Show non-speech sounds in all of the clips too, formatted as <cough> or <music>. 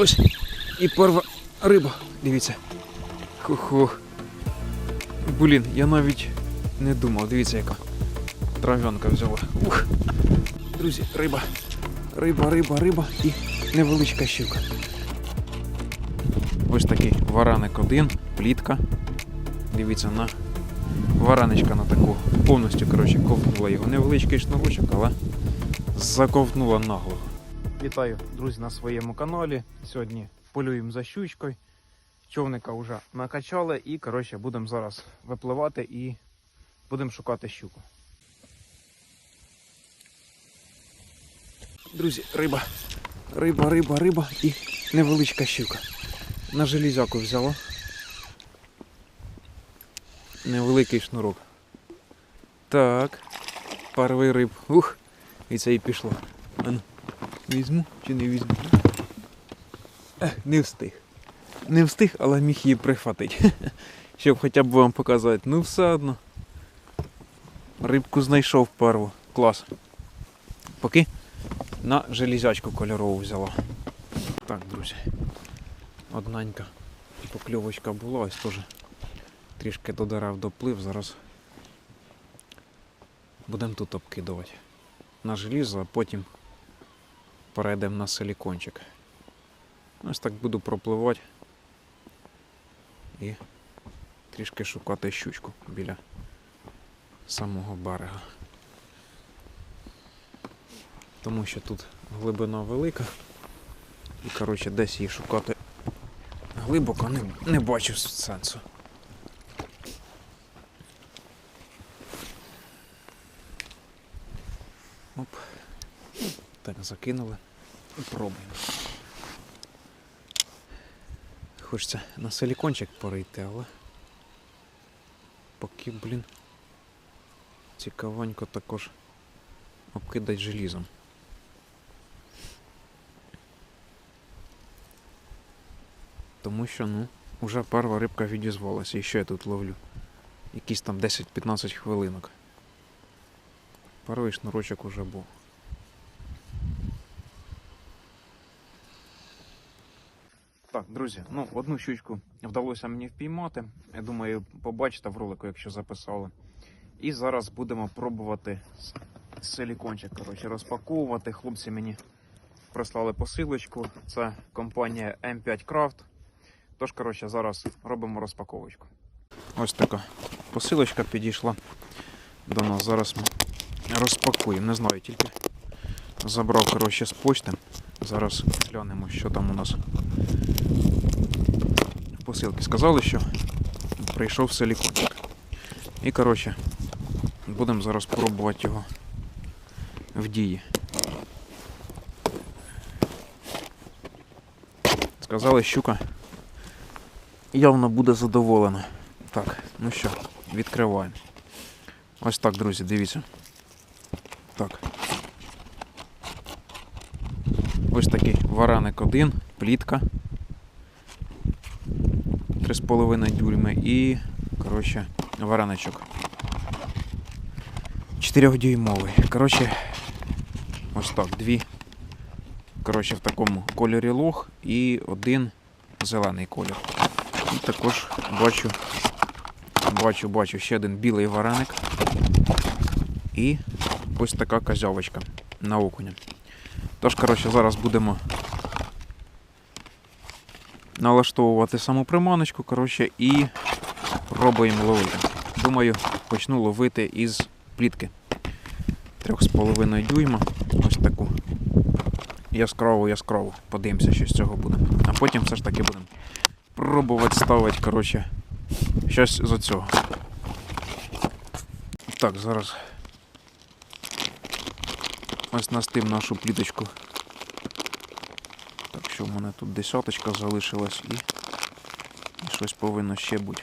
Ось і перва риба. Дивіться. Хо-хо. Блін, я навіть не думав, дивіться яка. Трав'янка взяла. Ух. Друзі, риба. Риба, риба, риба і невеличка щука. Ось такий вараник один, плітка. Дивіться на вараничка на таку. Повністю, коротше, ковтнула його. Невеличкий шнурочок, але заковтнула нагло. Вітаю, друзі, на своєму каналі. Сьогодні полюємо за щучкою. Човника вже накачали і, коротше, будемо зараз випливати і будемо шукати щуку. Друзі, риба. Риба, риба, риба і невеличка щука. На железяку взяла. Невеликий шнурок. Так. Перший риб. Ух. І це і пішло. Візьму чи не візьму? Не встиг. Не встиг, але міг її прихватити. <laughs> Щоб хоча б вам показати. Ну все одно. Рибку знайшов перву. Клас. Поки на железячку кольорову взяла. Так, друзі. Одненька покльовочка була, ось теж трішки до доплив. Зараз будемо тут обкидувати на желізо, а потім перейдемо на силікончик. Ось так буду пропливати і трішки шукати щучку біля самого берега. Тому що тут глибина велика. І коротше десь її шукати глибоко не, не бачу сенсу. Оп. Так, закинули. І пробуємо. Хочеться на силікончик перейти, але поки, блін, цікавенько також обкидать желізом. Тому що, ну, вже перша рибка відізвалася. І що я тут ловлю? Якісь там 10-15 хвилинок. Перший шнурочок уже був. Так, друзі, ну одну щучку вдалося мені впіймати. Я думаю, побачите в ролику, якщо записали. І зараз будемо пробувати силікончик коротше, розпаковувати. Хлопці мені прислали посилочку. Це компанія M5 Craft. Тож, коротше, зараз робимо розпаковочку. Ось така посилочка підійшла до нас. Зараз ми розпакуємо. Не знаю, тільки забрав коротше, з почти. Зараз глянемо, що там у нас в посилці. Сказали, що прийшов силікончик. І, коротше, будемо зараз пробувати його в дії. Сказали, щука явно буде задоволена. Так, ну що, відкриваємо. Ось так, друзі, дивіться. Так. Ось такий вараник один, плітка. 3,5 дюйми і, коротше, вараничок. 4-дюймовий. Коротше, ось так, дві. Коротше, в такому кольорі лох і один зелений колір. І також бачу, бачу, бачу ще один білий вареник. І ось така козявочка на окуня. Тож, коротше, зараз будемо налаштовувати саму приманочку, коротше, і пробуємо ловити. Думаю, почну ловити із плітки. 3,5 дюйма. Ось таку. Яскраву, яскраву. Подивимося, що з цього буде. А потім все ж таки будемо пробувати ставити, коротше, щось з цього. Так, зараз ось настим нашу пліточку. Так що в мене тут десяточка залишилась і, і щось повинно ще бути.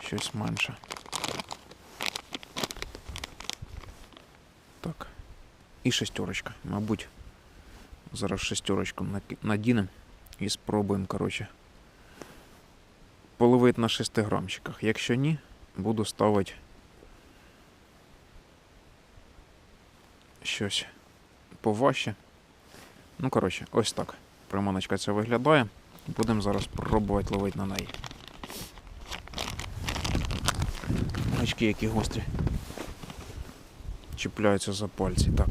Щось менше. Так. І шестерочка, мабуть. Зараз шестерочку надінемо і спробуємо, коротше, половити на 6 грамчиках. Якщо ні, буду ставити щось поважче. Ну, коротше, ось так. Приманочка ця виглядає. Будемо зараз пробувати ловити на неї. Очки які гострі. Чіпляються за пальці, так.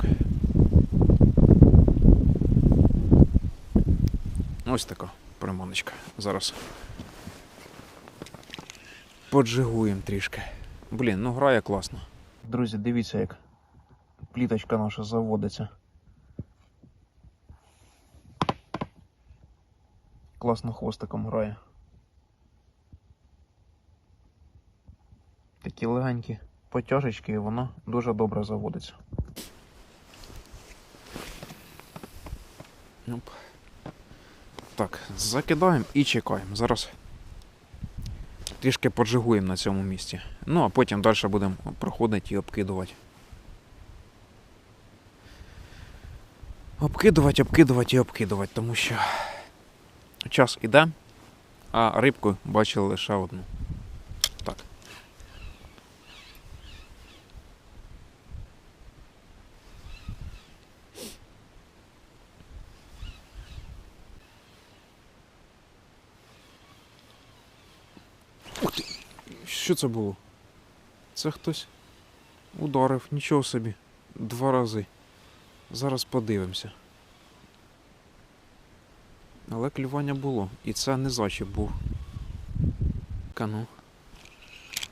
Ось така приманочка. Зараз поджигуємо трішки. Блін, ну грає класно. Друзі, дивіться, як пліточка наша заводиться. Класно хвостиком грає. Такі легенькі потяжечки, і вона дуже добре заводиться. Так, закидаємо і чекаємо. Зараз трішки поджигуємо на цьому місці. Ну, а потім далі будемо проходити і обкидувати. Обкидувати, обкидувати і обкидувати, тому що час іде, а рибку бачили лише одну. Так. Ух ти! Що це було? Це хтось ударив, нічого собі. Два рази. Зараз подивимося. Але клювання було. І це не зачіп був. Кану.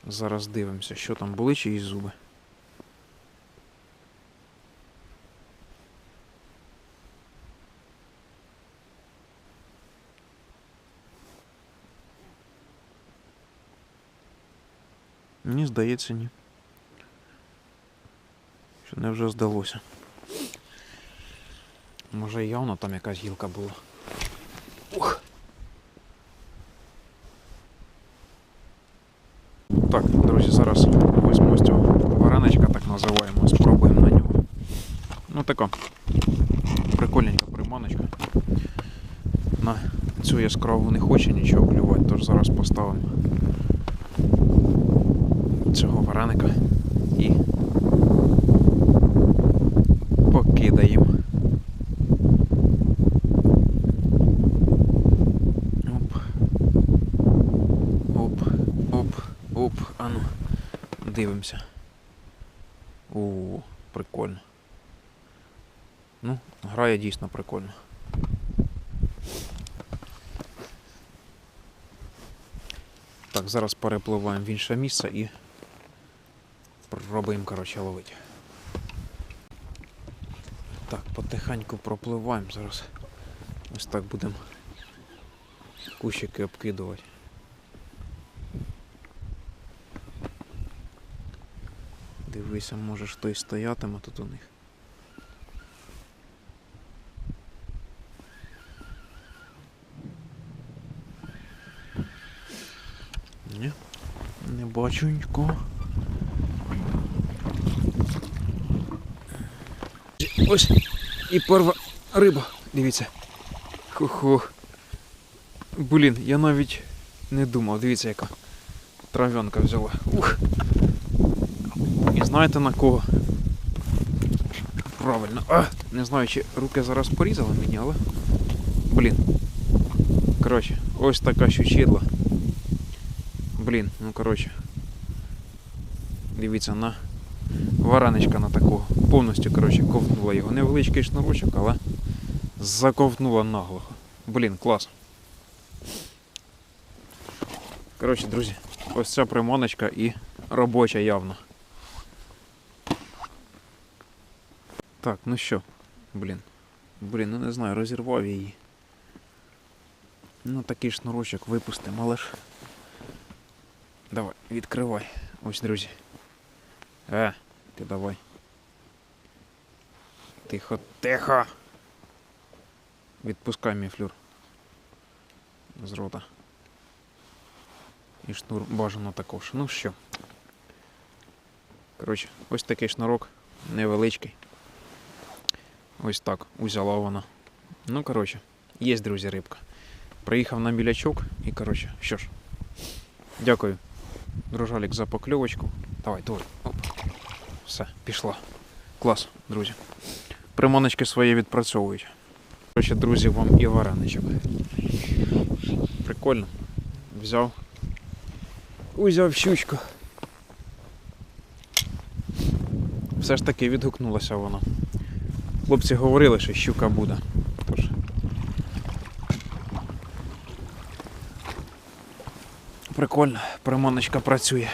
Зараз дивимося, що там були чиїсь зуби. Мені здається, ні. Що не вже здалося. Може явно там якась гілка була. Ух. Так, друзі, зараз візьму ось цього вареничка, так називаємо, спробуємо на нього. Ну така прикольненька приманочка. На цю яскраву не хоче нічого клювати, тож зараз поставимо цього вареника і покидаємо. Оп. Оп, оп, оп. Ану. Дивимося. О, прикольно. Ну, грає дійсно прикольно. Так, зараз перепливаємо в інше місце і пробуємо, коротше, ловити. Так, потихеньку пропливаємо зараз. Ось так будемо кущики обкидувати. Дивися, може хтось стоятиме тут у них. Ні, не бачу нікого. Ось і перва риба, дивіться. Хо-хо. Блін, я навіть не думав, дивіться яка трав'янка взяла. Ух. І знаєте на кого? Правильно. А, не знаю, чи руки зараз порізали мені, але. Блін. Коротше, ось така щучідла. Блін, ну коротше. Дивіться на вараничка на такого. Повністю, коротше, ковтнула його. Невеличкий шнурочок, але заковтнула наглухо. Блін, клас. Коротше, друзі, ось ця приманочка і робоча явно. Так, ну що, блін. Блін, ну не знаю, розірвав її. Ну такий шнурочок випустимо, але ж. Давай, відкривай. Ось, друзі. Е, ти давай. Тихо, тихо. Відпускай мій флюр. З рота. І шнур бажано також. Ну що. Коротше, ось такий шнурок невеличкий. Ось так узяла вона. Ну, коротше, є, друзі, рибка. Приїхав на білячок і, коротше, що ж. Дякую, дружалік, за покльовочку. Давай, давай. Оп. Все, пішла. Клас, друзі. Приманочки свої відпрацьовують. Коротше, друзі, вам і вареничок. Прикольно. Взяв. Узяв щучку. Все ж таки відгукнулася вона. Хлопці говорили, що щука буде. Тож. Прикольно, приманочка працює.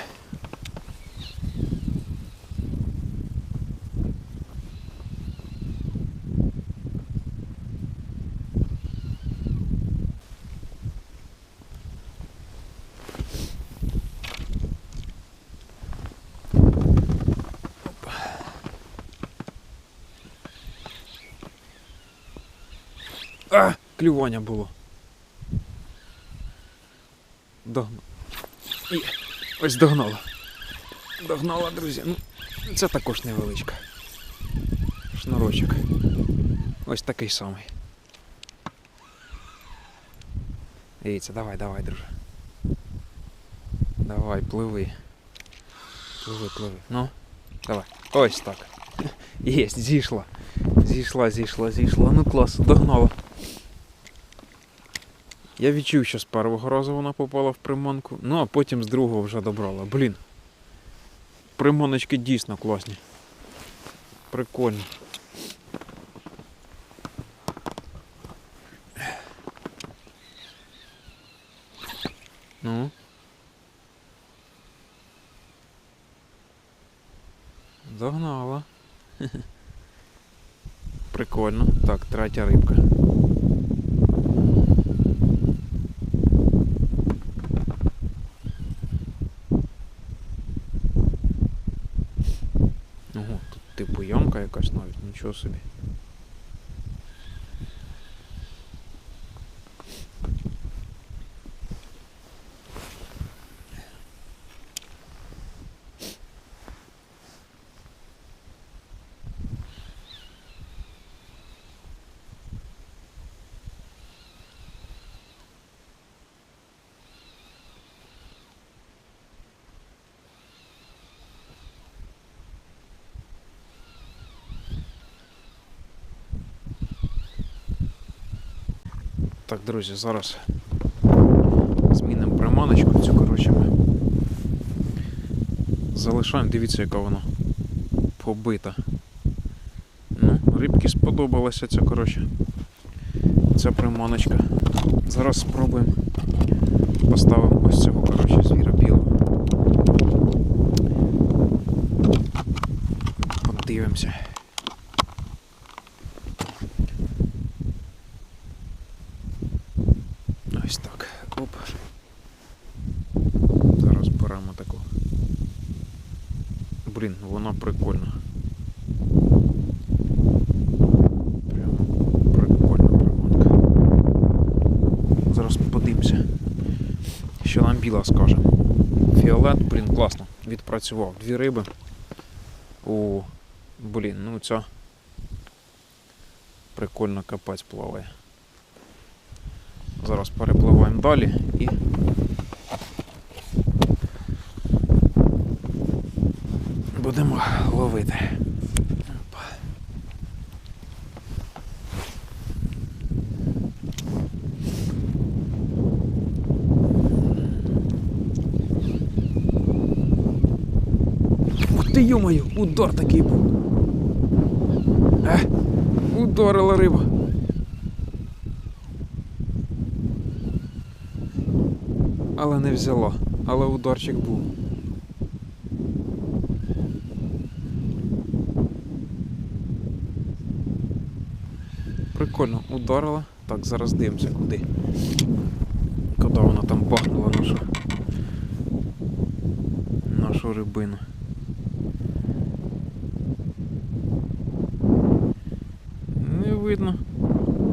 А, клювання було. Догнала. І ось догнала. Догнала, друзі. Ну, це також невеличка. Шнурочок. Ось такий самий. Дивіться, давай, давай, друже. Давай, пливи. Пливи, пливи. Ну, давай. Ось так. Єсть, зійшла. Зійшла, зійшла, зійшла. Ну клас, догнала. Я відчув, що з першого разу вона попала в приманку, ну а потім з другого вже добрала. Блін. Приманочки дійсно класні. Прикольно. Ну. Догнала. <laughs> Прикольно. Так, третя рибка. Якась навіть, Так, друзі, зараз змінимо приманочку цю, коротше, ми залишаємо, дивіться, яка вона побита. Ну, рибки сподобалася ця, коротше, ця приманочка. Зараз спробуємо поставимо ось цього, коротше, звіра білого. Подивимося. Ось так. Оп. Зараз беремо таку. Блін, вона прикольна. Прямо прикольна приманка. Зараз подивимося. Що нам біла скаже. Фіолет, блін, класно. Відпрацював. Дві риби. О, блін, ну ця прикольно капець плаває. Зараз перепливаємо далі і. Будемо ловити. Опа. Ух ти йомаю, удар такий був. Е, ударила риба. Але не взяла. Але ударчик був. Прикольно, ударила. Так, зараз дивимося куди. Куди вона там бахнула нашу. Нашу рибину. Не видно.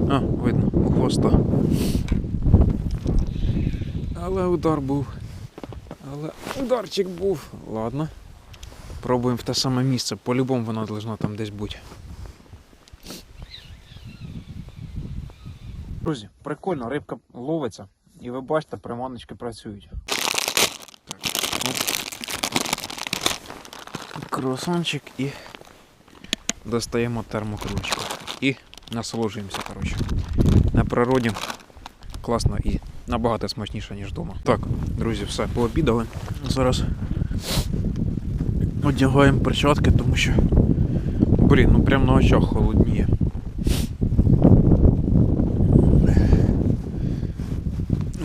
А, видно, хвоста. Але удар був. Але ударчик був. Ладно. Пробуємо в те саме місце. По-любому вона должна там десь бути. Друзі, прикольно, рибка ловиться. І ви бачите, приманочки працюють. Кросончик і достаємо термокружку. І насолоджуємося, коротше. природі класно і набагато смачніше, ніж вдома. Так, друзі, все, пообідали. Зараз одягаємо перчатки, тому що. Блін, ну прям на очах холодніє.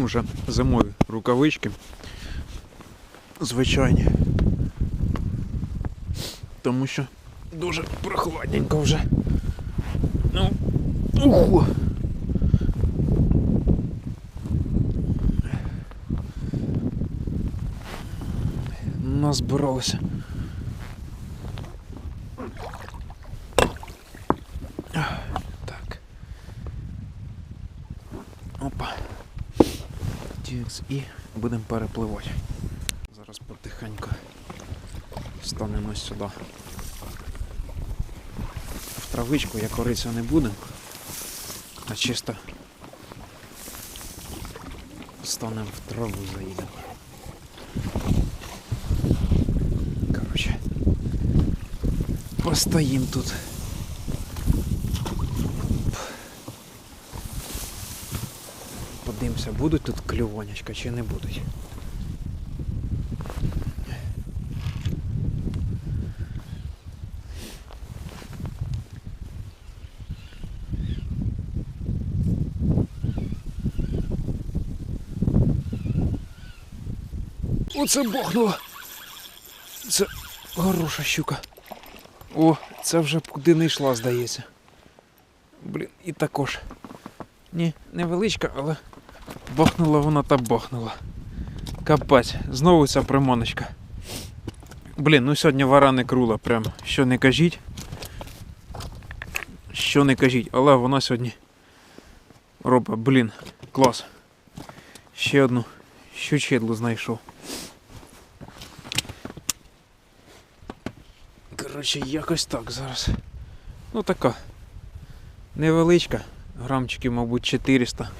Уже зимові рукавички. Звичайні. Тому що дуже прохладненько вже. Ну, уху. Назбиралося. Так. Опа. Тікс і будемо перепливати. Зараз потихеньку станемо сюди. Травичку я коритися не буду, а чисто станемо в траву заїдемо. Короче, постоїм тут. Подивимося, будуть тут клювонячка чи не будуть. Оце бахнуло. Це хороша щука. О, це вже куди не йшла, здається. Блін, і також. Ні, невеличка, але бахнула вона та бахнула. Капець, знову ця приманочка. Блін, ну сьогодні вараник рула, прям що не кажіть. Що не кажіть, але вона сьогодні робить, блін, клас. Ще одну щучедлу знайшов. Коротше, якось так зараз. Ну така. Невеличка, грамчиків, мабуть, 400.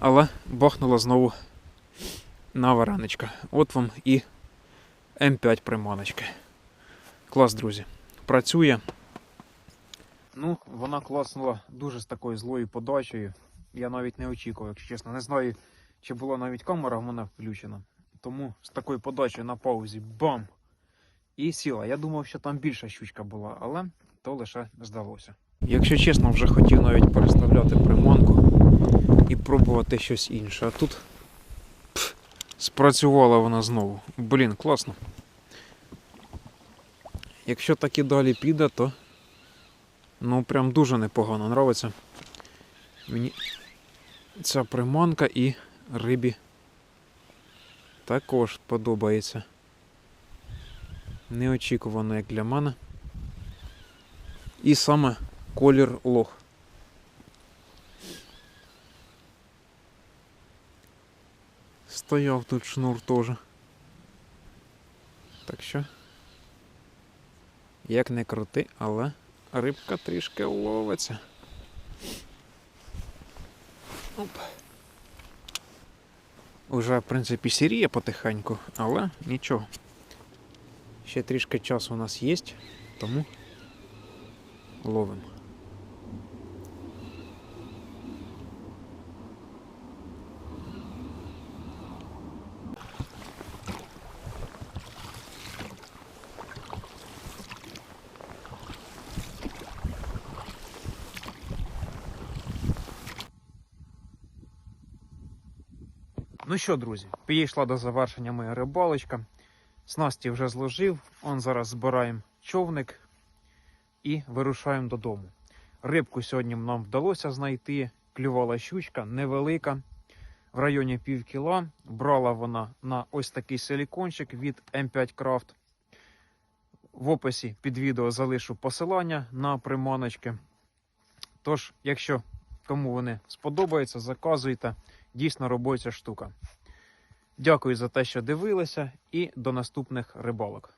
Але бахнула знову на вараничка. От вам і М5 приманочки. Клас, друзі. Працює. Ну, вона класнула дуже з такою злою подачею. Я навіть не очікував, якщо чесно. Не знаю, чи була навіть камера в мене включена. Тому з такою подачею на паузі бам! І сіла. Я думав, що там більша щучка була, але то лише здалося. Якщо чесно, вже хотів навіть переставляти приманку і пробувати щось інше. А тут пф, спрацювала вона знову. Блін, класно. Якщо так і далі піде, то ну прям дуже непогано нравиться. Мені ця приманка і рибі також подобається. Неочікувано, як для мене. І саме колір лох. Стояв тут шнур теж. Так що, як не крути, але рибка трішки ловиться. Оп. Уже, в принципі, сіріє потихеньку, але нічого. Ще трішки часу у нас є, тому ловимо. Ну що, друзі, підійшла до завершення моя рибалочка. Снасті вже зложив, он зараз збираємо човник і вирушаємо додому. Рибку сьогодні нам вдалося знайти. Клювала щучка невелика, в районі пів кіла. Брала вона на ось такий силікончик від M5 Craft. В описі під відео залишу посилання на приманочки. Тож, якщо кому вони сподобаються, заказуйте. Дійсно робоча штука. Дякую за те, що дивилися, і до наступних рибалок.